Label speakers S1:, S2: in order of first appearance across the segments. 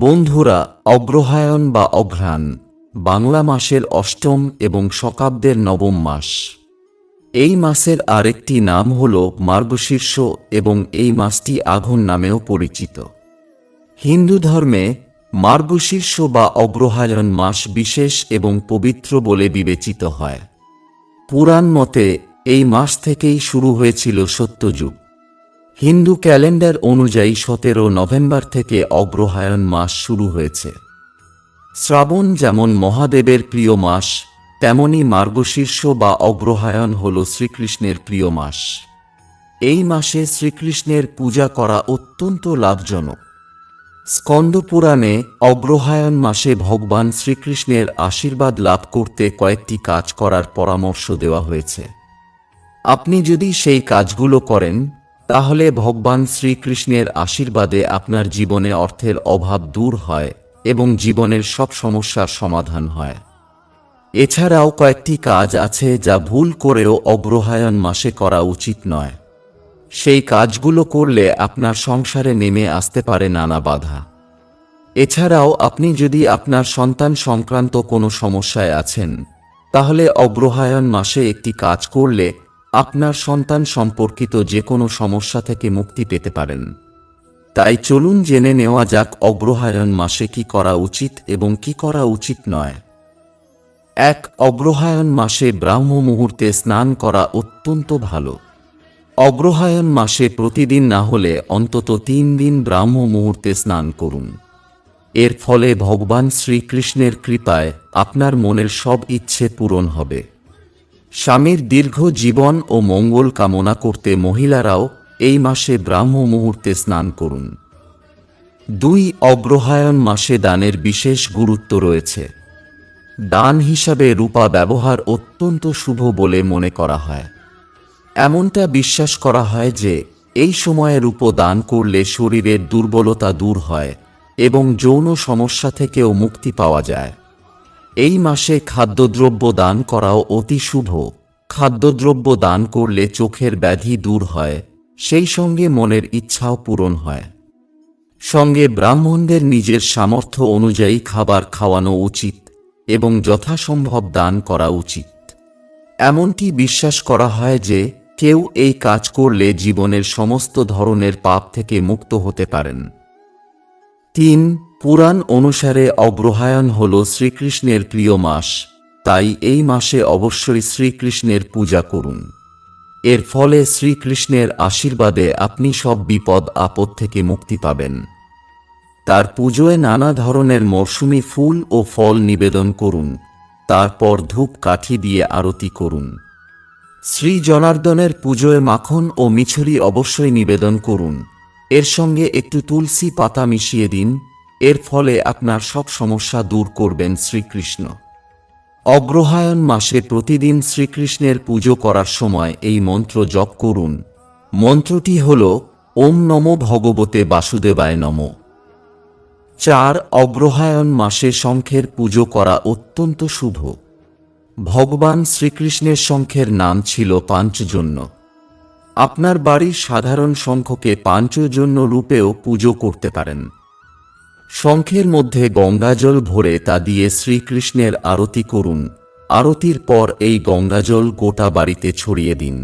S1: বন্ধুরা, অগ্রহায়ণ বা অঘ্রাণ, বাংলা মাসের অষ্টম এবং শকাব্দের নবম মাস। এই মাসের আরেকটি নাম হল মার্গশীর্ষ এবং এই মাসটি আঘন নামেও পরিচিত। হিন্দু ধর্মে মার্গশীর্ষ বা অগ্রহায়ণ মাস বিশেষ এবং পবিত্র বলে বিবেচিত হয়। পুরাণ মতে এই মাস থেকেই শুরু হয়েছিল সত্যযুগ। হিন্দু ক্যালেন্ডার অনুযায়ী সতেরো নভেম্বর থেকে অগ্রহায়ণ মাস শুরু হয়েছে। শ্রাবণ যেমন মহাদেবের প্রিয় মাস, তেমনি মার্গশীর্ষ বা অগ্রহায়ণ হল শ্রীকৃষ্ণের প্রিয় মাস। এই মাসে শ্রীকৃষ্ণের পূজা করা অত্যন্ত লাভজনক। স্কন্দপুরাণে অগ্রহায়ণ মাসে ভগবান শ্রীকৃষ্ণের আশীর্বাদ লাভ করতে কয়েকটি কাজ করার পরামর্শ দেওয়া হয়েছে। আপনি যদি সেই কাজগুলো করেন তাহলে ভগবান শ্রীকৃষ্ণের আশীর্বাদে আপনার জীবনে অর্থের অভাব দূর হয় এবং জীবনের সব সমস্যার সমাধান হয়। এছাড়াও কয়েকটি কাজ আছে যা ভুল করেও অগ্রহায়ণ মাসে করা উচিত নয়। সেই কাজগুলো করলে আপনার সংসারে নেমে আসতে পারে নানা বাধা। এছাড়াও আপনি যদি আপনার সন্তান সংক্রান্ত কোনো সমস্যায় আছেন, তাহলে অগ্রহায়ণ মাসে একটি কাজ করলে আপনার সন্তান সম্পর্কিত যে কোনো সমস্যা থেকে মুক্তি পেতে পারেন। তাই চলুন জেনে নেওয়া যাক অগ্রহায়ণ মাসে কি করা উচিত এবং কি করা উচিত নয়। এক, অগ্রহায়ণ মাসে ব্রাহ্ম মুহূর্তে স্নান করা অত্যন্ত ভালো। অগ্রহায়ণ মাসে প্রতিদিন না হলে অন্তত তিন দিন ব্রাহ্ম মুহূর্তে স্নান করুন। এর ফলে ভগবান শ্রীকৃষ্ণের কৃপায় আপনার মনের সব ইচ্ছে পূরণ হবে। স্বামীর দীর্ঘ জীবন ও মঙ্গল কামনা করতে মহিলারাও এই মাসে ব্রাহ্ম মুহূর্তে স্নান করুন। দুই অগ্রহায়ণ মাসে দানের বিশেষ গুরুত্ব রয়েছে। দান হিসাবে রূপা ব্যবহার অত্যন্ত শুভ বলে মনে করা হয়। এমনটা বিশ্বাস করা হয় যে, এই সময়ে রূপ দান করলে শরীরের দুর্বলতা দূর হয় এবং যৌন সমস্যা থেকেও মুক্তি পাওয়া যায়। এই মাসে খাদ্যদ্রব্য দান করাও অতি শুভ। খাদ্যদ্রব্য দান করলে চোখের ব্যাধি দূর হয়, সেই সঙ্গে মনের ইচ্ছাও পূরণ হয়। সঙ্গে ব্রাহ্মণদের নিজের সামর্থ্য অনুযায়ী খাবার খাওয়ানো উচিত এবং যথাসম্ভব দান করা উচিত। এমনটি বিশ্বাস করা হয় যে, কেউ এই কাজ করলে জীবনের সমস্ত ধরনের পাপ থেকে মুক্ত হতে পারেন। তিন পুরাণ অনুসারে অগ্রহায়ণ হল শ্রীকৃষ্ণের প্রিয় মাস, তাই এই মাসে অবশ্যই শ্রীকৃষ্ণের পূজা করুন। এর ফলে শ্রীকৃষ্ণের আশীর্বাদে আপনি সব বিপদ আপদ থেকে মুক্তি পাবেন। তার পুজোয় নানা ধরনের মরশুমি ফুল ও ফল নিবেদন করুন, তারপর ধূপ কাঠি দিয়ে আরতি করুন। শ্রী জনার্দনের পুজোয় মাখন ও মিছরি অবশ্যই নিবেদন করুন। এর সঙ্গে একটু তুলসী পাতা মিশিয়ে দিন এর ফলে আপনার সব সমস্যা দূর করবেন শ্রীকৃষ্ণ। অগ্রহায়ণ মাসে প্রতিদিন শ্রীকৃষ্ণের পুজো করার সময় এই মন্ত্র জপ করুন। মন্ত্রটি হল, ওম নম ভগবতে বাসুদেবায় নম। চার, অগ্রহায়ণ মাসে শঙ্খের পুজো করা অত্যন্ত শুভ। ভগবান শ্রীকৃষ্ণের শঙ্খের নাম ছিল পাঞ্চজন্য। আপনার বাড়ির সাধারণ শঙ্খকে পাঞ্চজন্য রূপেও পুজো করতে পারেন। শঙ্খের মধ্যে গঙ্গাজল ভরে তা দিয়ে শ্রীকৃষ্ণের আরতি করুন। আরতির পর এই গঙ্গাজল গোটা বাড়িতে ছড়িয়ে দিন।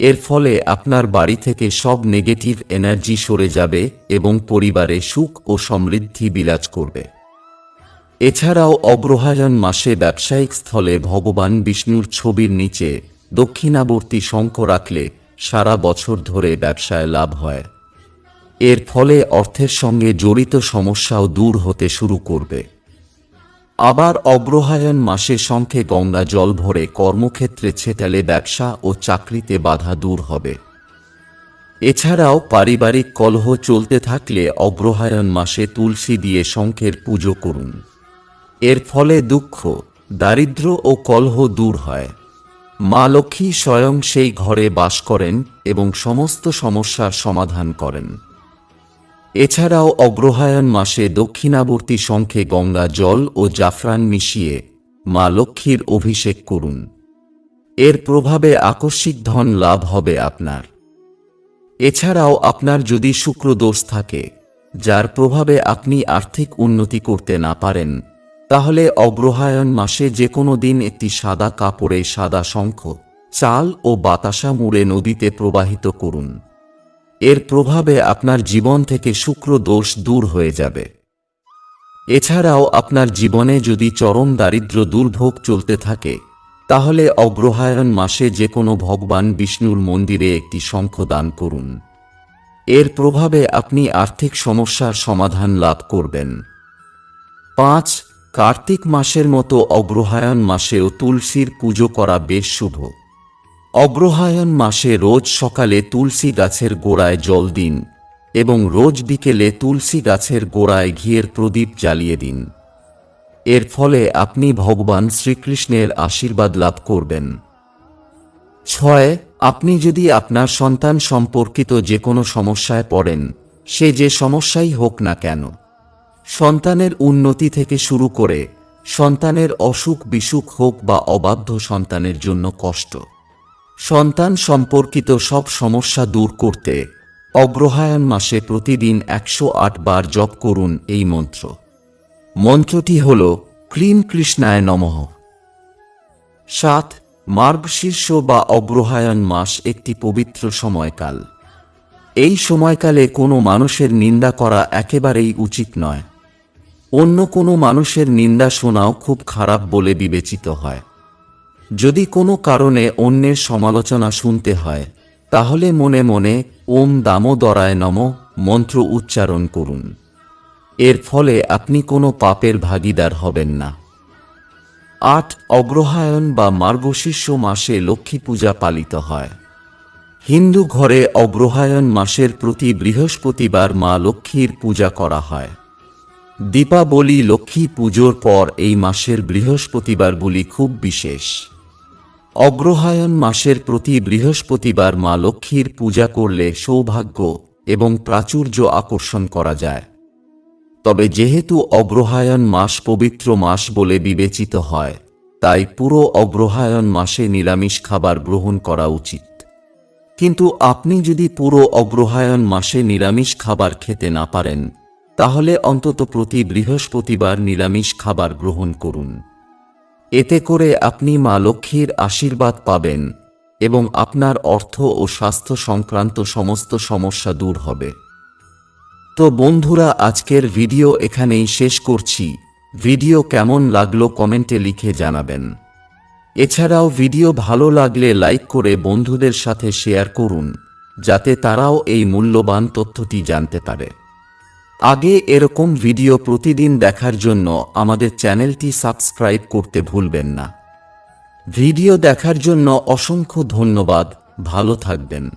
S1: এর ফলে আপনার বাড়ি থেকে সব নেগেটিভ এনার্জি সরে যাবে এবং পরিবারে সুখ ও সমৃদ্ধি বিরাজ করবে। এছাড়াও অগ্রহায়ণ মাসে ব্যবসায়িক স্থলে ভগবান বিষ্ণুর ছবির নিচে দক্ষিণাবর্তী শঙ্খ রাখলে সারা বছর ধরে ব্যবসায় লাভ হয়। এর ফলে অর্থের সঙ্গে জড়িত সমস্যাও দূর হতে শুরু করবে। আবার অগ্রহায়ণ মাসে শঙ্খে গঙ্গা জল ভরে কর্মক্ষেত্রে ছেটালে ব্যবসা ও চাকরিতে বাধা দূর হবে। এছাড়াও পারিবারিক কলহ চলতে থাকলে অগ্রহায়ণ মাসে তুলসী দিয়ে শঙ্খের পুজো করুন। এর ফলে দুঃখ, দারিদ্র ও কলহ দূর হয়। মা লক্ষ্মী স্বয়ং সেই ঘরে বাস করেন এবং সমস্ত সমস্যার সমাধান করেন। এছাড়াও অগ্রহায়ণ মাসে দক্ষিণাবর্তী শঙ্খে গঙ্গা জল ও জাফরান মিশিয়ে মা লক্ষ্মীর অভিষেক করুন। এর প্রভাবে আকস্মিক ধন লাভ হবে আপনার। এছাড়াও আপনার যদি শুক্রদোষ থাকে, যার প্রভাবে আপনি আর্থিক উন্নতি করতে না পারেন, তাহলে অগ্রহায়ণ মাসে যে কোনো দিন একটি সাদা কাপড়ে সাদা শঙ্খ, চাল ও বাতাসা মুড়ে নদীতে প্রবাহিত করুন। এর প্রভাবে আপনার জীবন থেকে শুক্র দোষ দূর হয়ে যাবে। এছাড়াও আপনার জীবনে যদি চরম দারিদ্র দুর্ভোগ চলতে থাকে, তাহলে অগ্রহায়ণ মাসে যে কোনো ভগবান বিষ্ণুর মন্দিরে একটি শঙ্খ দান করুন। এর প্রভাবে আপনি আর্থিক সমস্যার সমাধান লাভ করবেন। পাঁচ, কার্তিক মাসের মতো অগ্রহায়ণ মাসেও তুলসীর পুজো করা বেশ শুভ। অগ্রহায়ণ মাসে রোজ সকালে তুলসী গাছের গোড়ায় জল দিন এবং রোজ বিকেলে তুলসী গাছের গোড়ায় ঘিয়ের প্রদীপ জ্বালিয়ে দিন। এর ফলে আপনি ভগবান শ্রীকৃষ্ণের আশীর্বাদ লাভ করবেন। ছয়, আপনি যদি আপনার সন্তান সম্পর্কিত যে কোনো সমস্যায় পড়েন, সে যে সমস্যাই হোক না কেন, সন্তানের উন্নতি থেকে শুরু করে সন্তানের অসুখ বিসুখ হোক বা অবাধ্য সন্তানের জন্য কষ্ট। সন্তান সম্পর্কিত সব সমস্যা দূর করতে অগ্রহায়ণ মাসে প্রতিদিন একশো আট বার জপ করুন এই মন্ত্র। মন্ত্রটি হল, ক্লিন কৃষ্ণায় নমঃ। সাত, মার্গশীর্ষ বা অগ্রহায়ণ মাস একটি পবিত্র সময়কাল। এই সময়কালে কোনো মানুষের নিন্দা করা একেবারেই উচিত নয়। অন্য কোনো মানুষের নিন্দা শোনাও খুব খারাপ বলে বিবেচিত হয়। যদি কোনো কারণে অন্যের সমালোচনা শুনতে হয়, তাহলে মনে মনে ওম দামোদরায় নম মন্ত্র উচ্চারণ করুন। এর ফলে আপনি কোনো পাপের ভাগিদার হবেন না। আট অগ্রহায়ণ বা মার্গশীর্ষ মাসে লক্ষ্মী পূজা পালিত হয়। হিন্দু ঘরে অগ্রহায়ণ মাসের প্রতি বৃহস্পতিবার মা লক্ষ্মীর পূজা করা হয়। দীপাবলি লক্ষ্মী পুজোর পর এই মাসের বৃহস্পতিবারগুলি খুব বিশেষ। অগ্রহায়ণ মাসের প্রতি বৃহস্পতিবার মা লক্ষ্মীর পূজা করলে সৌভাগ্য এবং প্রাচুর্য আকর্ষণ করা যায়। তবে যেহেতু অগ্রহায়ণ মাস পবিত্র মাস বলে বিবেচিত হয়, তাই পুরো অগ্রহায়ণ মাসে নিরামিষ খাবার গ্রহণ করা উচিত। কিন্তু আপনি যদি পুরো অগ্রহায়ণ মাসে নিরামিষ খাবার খেতে না পারেন, তাহলে অন্তত প্রতি বৃহস্পতিবার নিরামিষ খাবার গ্রহণ করুন। এতে করে আপনি মা লক্ষ্মীর আশীর্বাদ পাবেন এবং আপনার অর্থ ও স্বাস্থ্য সংক্রান্ত সমস্ত সমস্যা দূর হবে। তো বন্ধুরা, আজকের ভিডিও এখানেই শেষ করছি। ভিডিও কেমন লাগল কমেন্টে লিখে জানাবেন। এছাড়াও ভিডিও ভালো লাগলে লাইক করে বন্ধুদের সাথে শেয়ার করুন, যাতে তারাও এই মূল্যবান তথ্যটি জানতে পারে। আগে এরকম ভিডিও প্রতিদিন দেখার জন্য আমাদের চ্যানেলটি সাবস্ক্রাইব করতে ভুলবেন না। ভিডিও দেখার জন্য অসংখ্য ধন্যবাদ, ভালো থাকবেন।